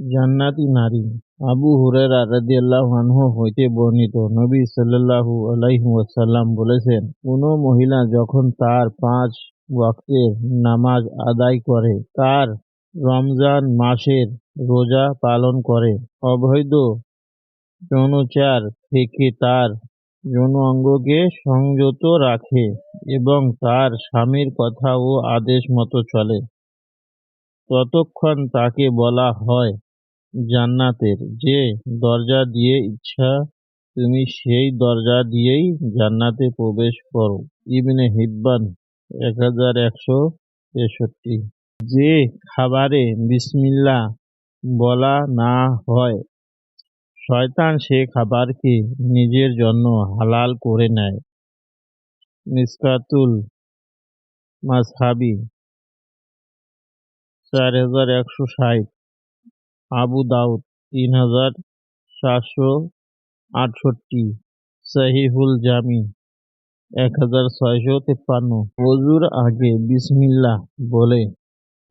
জান্নাতি নারী। আবু হুরায়রা রাদিয়াল্লাহু আনহু হইতে বর্ণিত। নবী সাল্লাল্লাহু আলাইহি বলেছেন, কোন মহিলা যখন তার পাঁচ ওয়াক্তের নামাজ আদায় করে, তার রমজান মাসের রোজা পালন করে, অবৈধ যৌনাচার থেকে তার যৌন অঙ্গকে সংযত রাখে এবং তার স্বামীর কথা ও আদেশ মতো চলে। ততক্ষণ তাকে বলা হয় জান্নাতের। যে দরজা দিয়ে ইচ্ছা, তুমি সেই দরজা দিয়েই জান্নাতে প্রবেশ করো। ইবনে হিব্বান এক হাজার একশো তেষট্টি। যে খাবারে বিসমিল্লা বলা না হয়, শয়তান সে খাবারকে নিজের জন্য হালাল করে নেয়। মিসকাতুল মাসহাবি চার হাজার একশো ষাট। আবু দাউদ, তিন হাজার সাতশো আটষট্টি। সহিহুল জামি, এক হাজার ছয়শো তেপ্পান্ন। অজুর আগে বিসমিল্লাহ বলে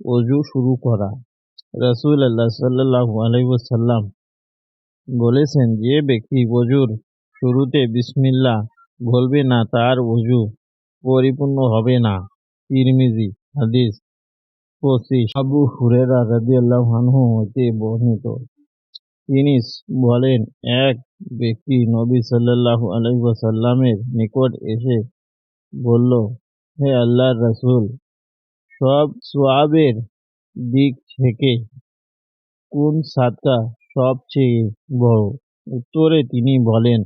অজু শুরু করা। রসুল আল্লাহ সাল্লাহ আলাইসাল্লাম বলেছেন, যে ব্যক্তি অজুর শুরুতে বিসমিল্লা বলবে না, তার অজু পরিপূর্ণ হবে না। তিরমিজি, হাদিস। পঁচিশ আবু হুরেরা রাদিয়াল্লাহু আনহু হতে বর্ণিত। তিনি বলেন, এক ব্যক্তি নবী সাল্লাল্লাহু আলাইহি ওয়াসাল্লামের নিকট এসে বলল, হে আল্লাহর রাসূল, সব সোয়াবের দিক থেকে কোন সাদকা সবচেয়ে বড়? উত্তরে তিনি বলেন,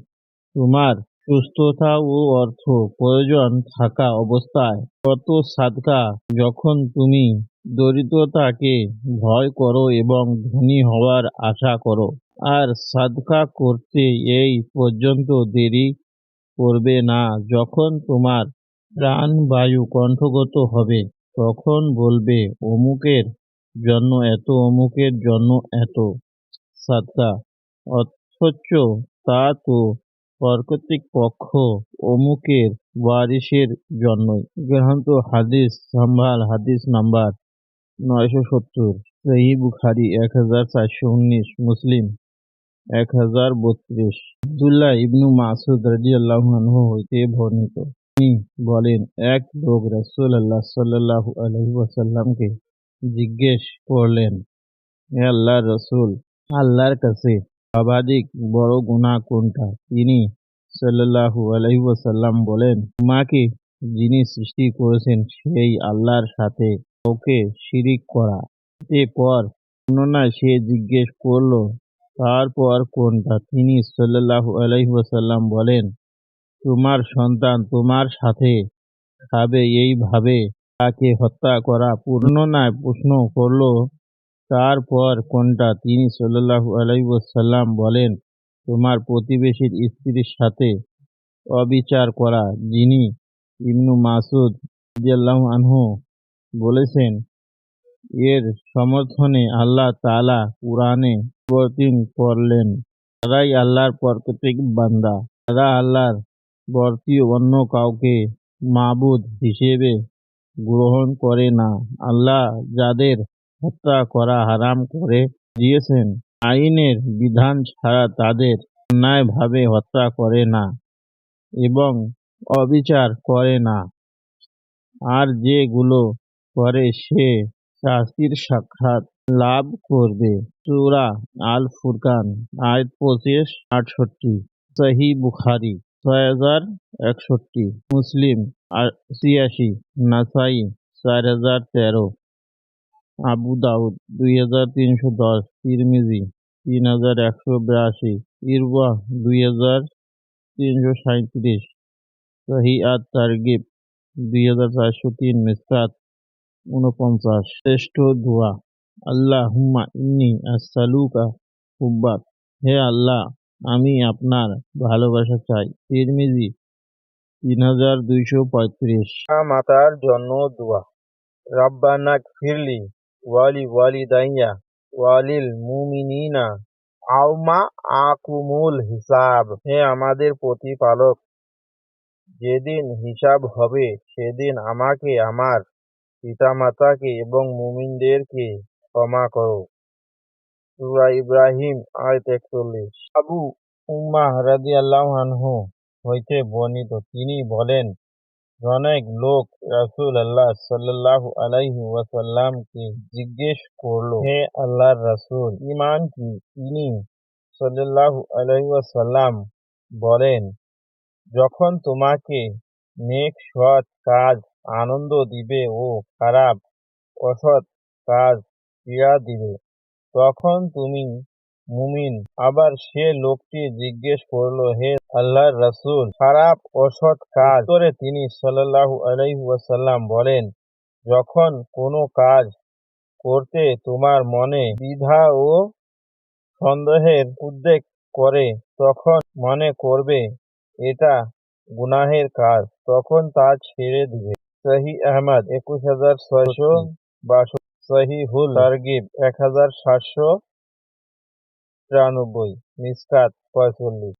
তোমার সুস্থতা ও অর্থ প্রয়োজন থাকা অবস্থায় কত সাদকা যখন তুমি দরিদ্রতাকে ভয় করো এবং ধনী হওয়ার আশা করো। আর সাদকা করতে এই পর্যন্ত দেরি করবে না। যখন তোমার প্রাণবায়ু কণ্ঠগত হবে, তখন বলবে, অমুকের জন্য এত, অমুকের জন্য এত। সাদকা। অথচ তা তো প্রকৃতিক পক্ষ, অমুকের ওয়ারিসের জন্যই। গ্রন্থ হাদিস সম্ভাল হাদিস নাম্বার নয়শো সত্তর। সহি বুখারি এক হাজার চারশো উনিশ, মুসলিম এক হাজার বত্রিশ। আবদুল্লাহ ইবনু মাসুদ রাজিয়াল্লাহু আল্লাহ হইতে বর্ণিত। তিনি বলেন, এক লোক রসুল আল্লাহ সাল্লাহ আলহি ওয়াসাল্লামকে জিজ্ঞেস করলেন হে আল্লাহর রসুল, আল্লাহর কাছে সর্বাধিক বড় গুণা কোনটা? তিনি সাল্লাহু আলহি ওয়াসাল্লাম বলেন, তোমাকে যিনি সৃষ্টি করেছেন সেই আল্লাহর সাথে ওকে শিরিক করা। পর বর্ণনায় সে জিজ্ঞেস করল, তারপর কোনটা? তিনি সাল্লাহু আলহি ওয়াসাল্লাম বলেন, তোমার সন্তান তোমার সাথে খাবে, এইভাবে তাকে হত্যা করা। পূর্ণনায় প্রশ্ন করল, তারপর কোনটা? তিনি সাল্লাহু আলাইসাল্লাম বলেন, তোমার প্রতিবেশীর স্ত্রীর সাথে অবিচার করা। যিনি ইবনু মাসুদ আনহু বলেছেন, এর সমর্থনে আল্লাহ তালা কোরআনে বর্তিন করলেন। তারাই আল্লাহর প্রকৃতিক বান্দা। তারা আল্লাহর বর্তি অন্য কাউকে মাবুদ হিসেবে গ্রহণ করে না। আল্লাহ যাদের হত্যা করা হারাম করে দিয়েছেন, আইনের বিধান ছাড়া তাদের অন্যায়ভাবে হত্যা করে না এবং অবিচার করে না। আর যেগুলো করে সে শাস্তির সাক্ষাৎ লাভ করবে। সুরা আল ফুরকান আয় পঁচিশ, আটষট্টি সহি বুখারি, ছয় হাজার একষট্টি, মুসলিম ছিয়াশি, নাসাই, চার হাজার তেরো, আবু দাউদ, দুই হাজার তিনশো দশ, তিরমিজি, তিন হাজার একশো বিরাশি ইরবা দুই হাজার তিনশো সাঁত্রিশ সহি আত তারগিব দুই হাজার চারশো তিন মিসকাত উনপঞ্চাশ শ্রেষ্ঠ দোয়া। আল্লাহ হুম্মা ইন্নি আসালুকা হুব্বাক। হে আল্লাহ, আমি আপনার ভালোবাসা চাই। তিরমিজি, তিন হাজার দুইশো পঁয়ত্রিশ। মাতার জন্য দোয়া। রাব্বানা ফিরলি ওয়ালি ওয়ালিদাইয়া ওয়ালিল মুমিনিনা আউমা আকুমুল হিসাব। হে আমাদের প্রতিপালক, যেদিন হিসাব হবে, সেদিন আমাকে আমার পিতামাতাকে এবং মুমিনদেরকে ক্ষমা করো। সূরা ইব্রাহিম, আয়াত একচল্লিশ। আবু উম্মাহ রাদিয়াল্লাহু আনহু হইতে বর্ণিত, তিনি বলেন, অনেক লোক রাসুল আল্লাহ সাল্লাল্লাহু আলাইহি ওয়াসাল্লামকে জিজ্ঞেস করল, হে আল্লাহর রাসূল, ঈমান কি? তিনি সাল্লাল্লাহু আলাইহি ওয়াসাল্লাম বলেন, যখন তোমাকে নেক সৎ কাজ আনন্দ দিবে ও খারাপ অসৎ কাজ পীড়া দিবে। তখন তুমি মুমিন। আবার সে লোকটি জিজ্ঞেস করল, হে আল্লাহর রাসূল, খারাপ অসৎ কাজ করে তিনি সাল্লাল্লাহু আলাইহি ওয়াসাল্লাম বলেন, যখন কোনো কাজ করতে তোমার মনে দ্বিধা ও সন্দেহের উদ্বেগ করে, তখন মনে করবে, এটা গুনাহের কাজ। তখন তা ছেড়ে দিবে। সহিহ আহমদ একুশ হাজার ছয়শো বাষট্টি। সহিহুল তারগিব এক হাজার সাতশো তিরানব্বই। মিসকাত পঁয়তাল্লিশ।